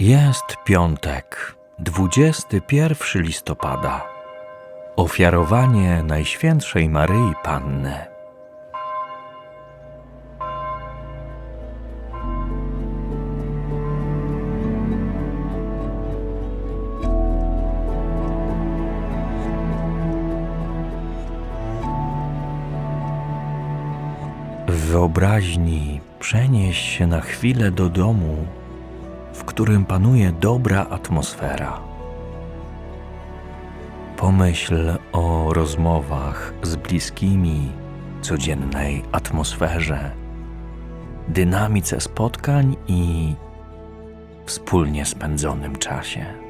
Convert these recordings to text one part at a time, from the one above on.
Jest piątek, 21 listopada. Ofiarowanie Najświętszej Maryi Panny. W wyobraźni przenieś się na chwilę do domu, którym panuje dobra atmosfera. Pomyśl o rozmowach z bliskimi, codziennej atmosferze, dynamice spotkań i wspólnie spędzonym czasie.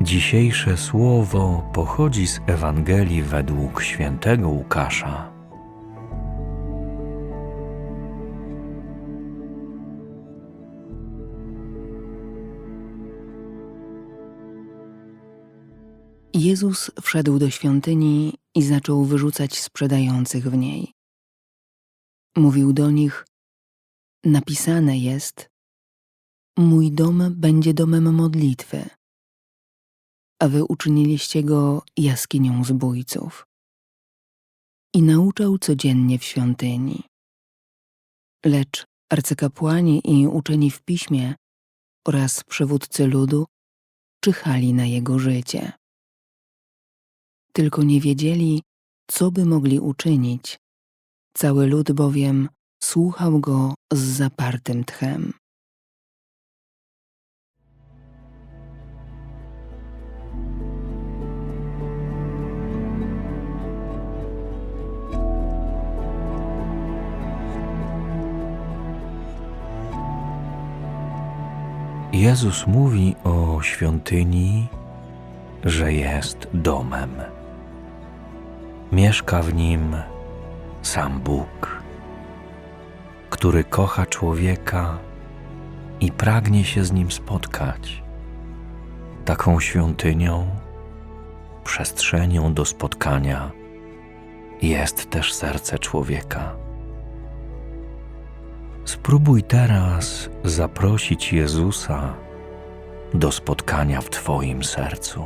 Dzisiejsze słowo pochodzi z Ewangelii według świętego Łukasza. Jezus wszedł do świątyni i zaczął wyrzucać sprzedających w niej. Mówił do nich: Napisane jest: Mój dom będzie domem modlitwy, a wy uczyniliście go jaskinią zbójców. I nauczał codziennie w świątyni. Lecz arcykapłani i uczeni w piśmie oraz przywódcy ludu czyhali na jego życie tylko nie wiedzieli, co by mogli uczynić. Cały lud bowiem słuchał go z zapartym tchem. Jezus mówi o świątyni, że jest domem. Mieszka w nim sam Bóg, który kocha człowieka i pragnie się z nim spotkać. Taką świątynią, przestrzenią do spotkania jest też serce człowieka. Spróbuj teraz zaprosić Jezusa do spotkania w Twoim sercu.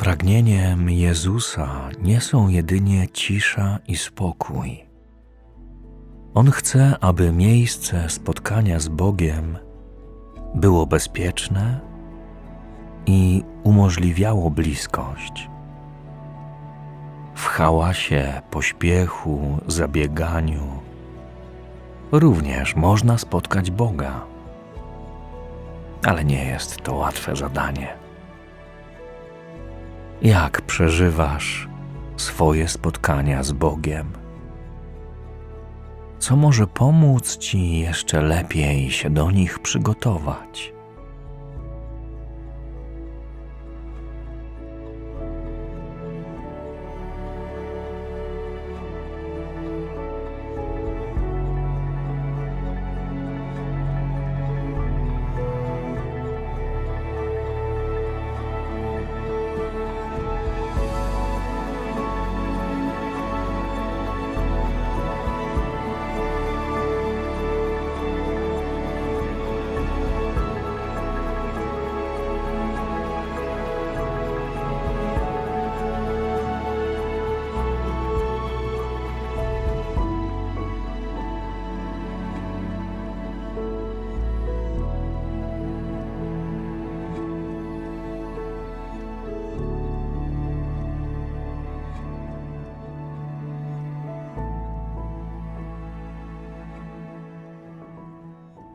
Pragnieniem Jezusa nie są jedynie cisza i spokój. On chce, aby miejsce spotkania z Bogiem było bezpieczne i umożliwiało bliskość. W hałasie, pośpiechu, zabieganiu również można spotkać Boga. Ale nie jest to łatwe zadanie. Jak przeżywasz swoje spotkania z Bogiem? Co może pomóc Ci jeszcze lepiej się do nich przygotować?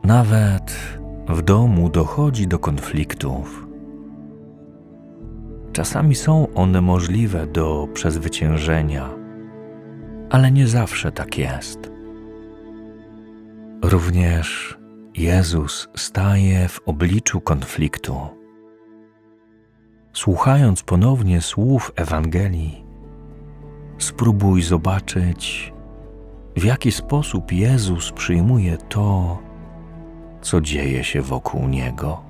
Nawet w domu dochodzi do konfliktów. Czasami są one możliwe do przezwyciężenia, ale nie zawsze tak jest. Również Jezus staje w obliczu konfliktu. Słuchając ponownie słów Ewangelii, spróbuj zobaczyć, w jaki sposób Jezus przyjmuje to, co dzieje się wokół niego.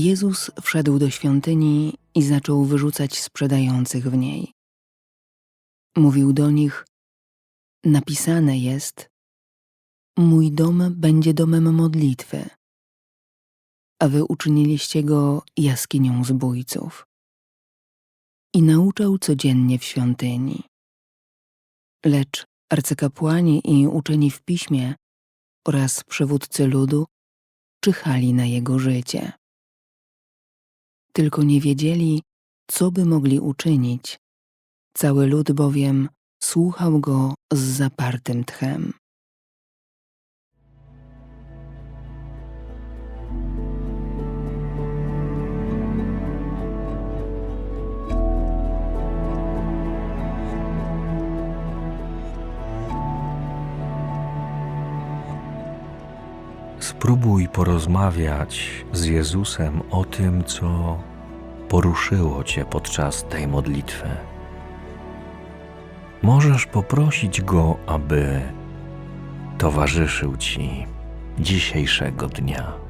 Jezus wszedł do świątyni i zaczął wyrzucać sprzedających w niej. Mówił do nich: Napisane jest: Mój dom będzie domem modlitwy, a wy uczyniliście go jaskinią zbójców. I nauczał codziennie w świątyni. Lecz arcykapłani i uczeni w piśmie oraz przywódcy ludu czyhali na jego życie tylko nie wiedzieli, co by mogli uczynić. Cały lud bowiem słuchał go z zapartym tchem. Spróbuj porozmawiać z Jezusem o tym, co poruszyło Cię podczas tej modlitwy. Możesz poprosić Go, aby towarzyszył Ci dzisiejszego dnia.